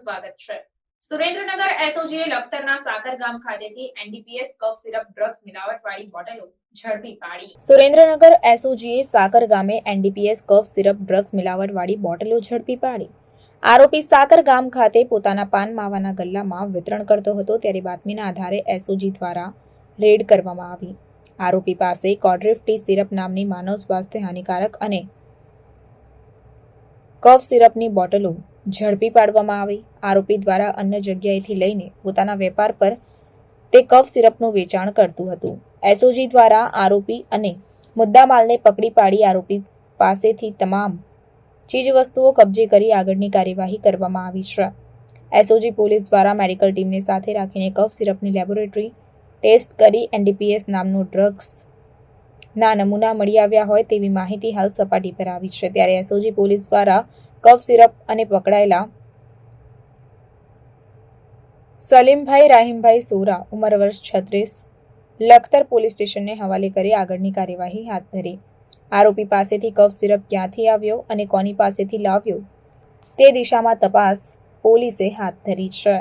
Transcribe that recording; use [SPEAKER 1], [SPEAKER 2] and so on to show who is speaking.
[SPEAKER 1] સ્વાગત છે. સુરેન્દ્રનગર એસઓજીએ લખતરના સાકર ગામ ખાતેથી એનડીપીએસ કફ સિરપ ડ્રગ્સ મિલાવટવાળી બોટલો સુરેન્દ્રનગર એસઓજીએ સાકર ગામે એનડીપીએસ કફ સિરપ ડ્રગ્સ મિલાવટવાળી બોટલો ઝડપી પાડી. આરોપી સાકર ગામ ખાતે પોતાના પાન માવાના ગલ્લામાં વિતરણ કરતો હતો ત્યારે બાતમીના આધારે એસઓજી દ્વારા રેડ કરવામાં આવી. આરોપી પાસે કોડ્રિફ્ટી સિરપ નામની માનવ સ્વાસ્થ્ય હાનિકારક અને કફ સિરપની બોટલો ઝડપી પાડવામાં આવી. આરોપી દ્વારા અન્ય જગ્યાએથી લઈને પોતાના વેપાર પર તે કફ સિરપનું વેચાણ કરતું હતું. એસઓજી દ્વારા આરોપી અને મુદ્દામાલને પકડી પાડી આરોપી પાસેથી તમામ ચીજવસ્તુઓ કબજે કરી આગળની કાર્યવાહી કરવામાં આવી છે. એસઓજી પોલીસ દ્વારા મેડિકલ ટીમને સાથે રાખીને કફ સિરપની લેબોરેટરી ટેસ્ટ કરી એનડીપીએસ નામનું ડ્રગ્સ ના નમૂના મળી આવ્યા હોય તેવી માહિતી હાલ સપાટી પર આવી છે. ત્યારે એસઓજી પોલીસ દ્વારા કફ સિરપ અને પકડાયેલા સલીમભાઈ રાહીમભાઈ સોરા, ઉંમર વર્ષ છત્રીસ, લખતર પોલીસ સ્ટેશનને હવાલે કરી આગળની કાર્યવાહી હાથ ધરી. આરોપી પાસેથી કફ સિરપ ક્યાંથી આવ્યો અને કોની પાસેથી લાવ્યો તે દિશામાં તપાસ પોલીસે હાથ ધરી છે.